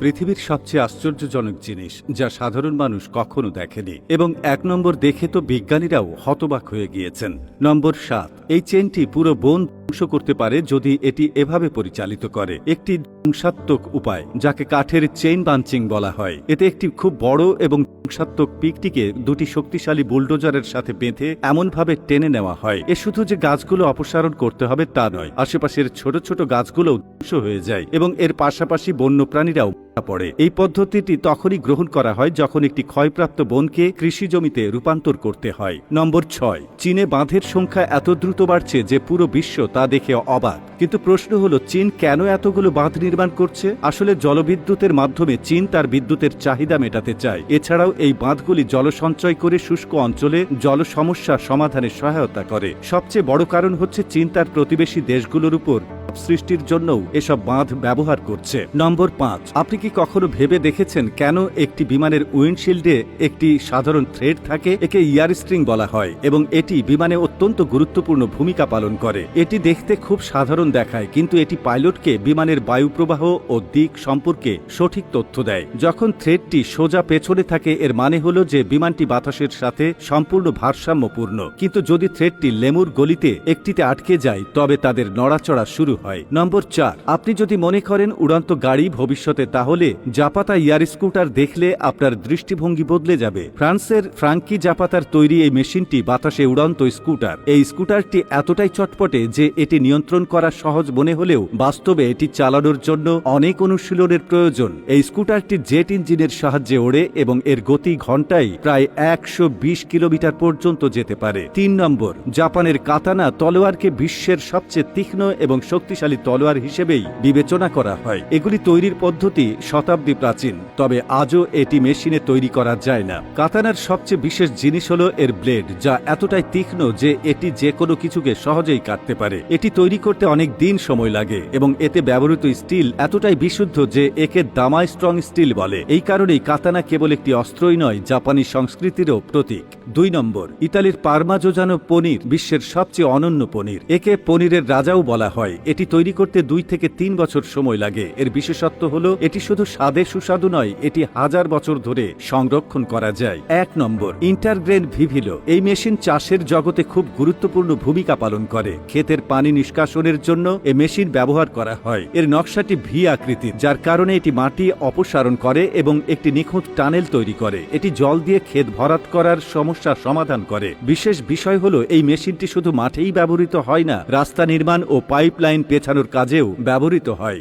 পৃথিবীর সবচেয়ে আশ্চর্যজনক জিনিস যা সাধারণ মানুষ কখনো দেখেনি এবং এক নম্বর দেখে তো বিজ্ঞানীরাও হতবাক হয়ে গিয়েছেন। নম্বর সাত, এই চেনটি পুরো বন ধ্বংস করতে পারে যদি এটি এভাবে পরিচালিত করে। একটি ধ্বংসাত্মক উপায়, যাকে কাঠের চেইন বাঞ্চিং বলা হয়। এতে একটি খুব বড় এবং ধ্বংসাত্মক পিকটিকে দুটি শক্তিশালী বুলডোজারের সাথে বেঁধে এমনভাবে টেনে নেওয়া হয়। এ শুধু যে গাছগুলো অপসারণ করতে হবে তা নয়, আশেপাশের ছোট ছোট গাছগুলোও ধ্বংস হয়ে যায় এবং এর পাশাপাশি বন্যপ্রাণীরাও পড়ে। এই পদ্ধতিটি তখনই গ্রহণ করা হয় যখন একটি ক্ষয়প্রাপ্ত বনকে কৃষি জমিতে রূপান্তর করতে হয়। নম্বর ছয়, চীনে বাঁধের সংখ্যা এত দ্রুত বাড়ছে যে পুরো বিশ্ব তা দেখে অবাক। কিন্তু প্রশ্ন হলো, চীন কেন এতগুলো বাঁধ নির্মাণ করছে? আসলে জলবিদ্যুতের মাধ্যমে চীন তার বিদ্যুতের চাহিদা মেটাতে চায়। এছাড়াও এই বাঁধগুলি জল সঞ্চয় করে শুষ্ক অঞ্চলে জল সমস্যা সমাধানে সহায়তা করে। সবচেয়ে বড় কারণ হচ্ছে, চীন তার প্রতিবেশী দেশগুলোর উপর সৃষ্টির জন্যও এসব বাঁধ ব্যবহার করছে। নম্বর পাঁচ, আপনি কি কখনো ভেবে দেখেছেন কেন একটি বিমানের উইন্ডশিল্ডে একটি সাধারণ থ্রেড থাকে? একে ইয়ার স্ট্রিং বলা হয় এবং এটি বিমানে অত্যন্ত গুরুত্বপূর্ণ ভূমিকা পালন করে। এটি দেখতে খুব সাধারণ দেখায়, কিন্তু এটি পাইলটকে বিমানের বায়ুপ্রবাহ ও দিক সম্পর্কে সঠিক তথ্য দেয়। যখন থ্রেডটি সোজা পেছনে থাকে, এর মানে হলো যে বিমানটি বাতাসের সাথে সম্পূর্ণ ভারসাম্যপূর্ণ। কিন্তু যদি থ্রেডটি লেমুর গলিতে একটিতে আটকে যায়, তবে তাদের নড়াচড়া শুরু হয়। নম্বর চার, আপনি যদি মনে করেন উড়ন্ত গাড়ি ভবিষ্যতে, তাহলে জাপাতা ইয়ার স্কুটার দেখলে আপনার দৃষ্টিভঙ্গি বদলে যাবে। ফ্রান্সের ফ্রাঙ্কি জাপাতার তৈরি এই মেশিনটি বাতাসে উড়ন্ত স্কুটার। এই স্কুটারটি এতটাই চটপটে যে এটি নিয়ন্ত্রণ করা সহজ মনে হলেও বাস্তবে এটি চালানোর জন্য অনেক অনুশীলনের প্রয়োজন। এই স্কুটারটি জেট ইঞ্জিনের সাহায্যে ওড়ে এবং এর গতি ঘন্টায় প্রায় একশো বিশ কিলোমিটার পর্যন্ত যেতে পারে। তিন নম্বর, জাপানের কাতানা তলোয়ারকে বিশ্বের সবচেয়ে তীক্ষ্ণ এবং শক্তিশালী তলোয়ার হিসেবেই বিবেচনা করা হয়। এগুলি তৈরির পদ্ধতি শতাব্দী প্রাচীন, তবে আজও এটি মেশিনে তৈরি করা যায় না। কাতানার সবচেয়ে বিশেষ জিনিস হল এর ব্লেড, যা এতটাই তীক্ষ্ণ যে এটি যে কোনো কিছুকে সহজেই কাটতে পারে। এটি তৈরি করতে অনেক দিন সময় লাগে এবং এতে ব্যবহৃত স্টিল এতটাই বিশুদ্ধ যে একে দামাই স্ট্রং স্টিল বলে। এই কারণেই কাতানা কেবল একটি অস্ত্রই নয়, জাপানি সংস্কৃতিরও প্রতীক। দুই নম্বর, ইতালির পারমাজোজানো পনির বিশ্বের সবচেয়ে অনন্য পনির। একে পনিরের রাজাও বলা হয়। এটি তৈরি করতে দুই থেকে তিন বছর সময় লাগে। এর বিশেষত্ব হল, এটি শুধু স্বাদে সুস্বাদু নয়, এটি হাজার বছর ধরে সংরক্ষণ করা যায়। এক নম্বর, ইন্টারগ্রেন ভিভিলো। এই মেশিন চাষের জগতে খুব গুরুত্বপূর্ণ ভূমিকা পালন করে। ক্ষেতের পানি নিষ্কাশনের জন্য এ মেশিন ব্যবহার করা হয়। এর নকশাটি ভি আকৃতির, যার কারণে এটি মাটি অপসারণ করে এবং একটি নিখুঁত টানেল তৈরি করে। এটি জল দিয়ে ক্ষেত ভরাট করার সমস্যা সমাধান করে। বিশেষ বিষয় হলো, এই মেশিনটি শুধু মাঠেই ব্যবহৃত হয় না, রাস্তা নির্মাণ ও পাইপলাইন পেছানোর কাজেও ব্যবহৃত হয়।